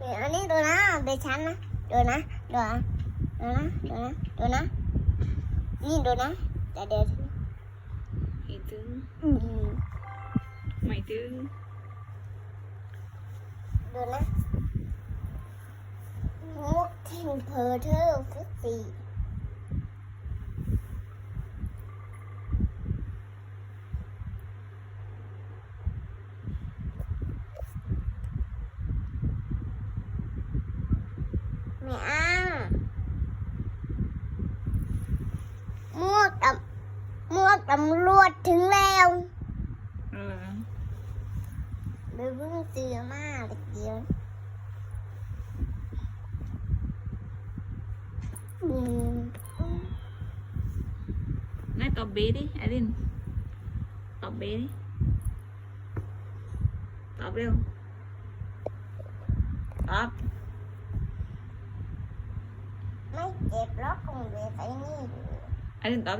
เป็นฉันนะดูนะดูนะดูนะดูนะดูนะนี่ดูนะแต่เดี๋ยวไม่ถึงอืมไม่ถึงดูนะมุกเทมเพอร์เทอร์ฟิสี ไม่เอามวกกับมวกตำรวจถึงแล้วเออเบเพิ่งเตือมาตะเกียบอืมนายตอบเบดิไอรินตอบเบดิตอบเร็วตอบ ไม่เจ็บหรอกคงเวไปนี่อยู่ไอรินตอบ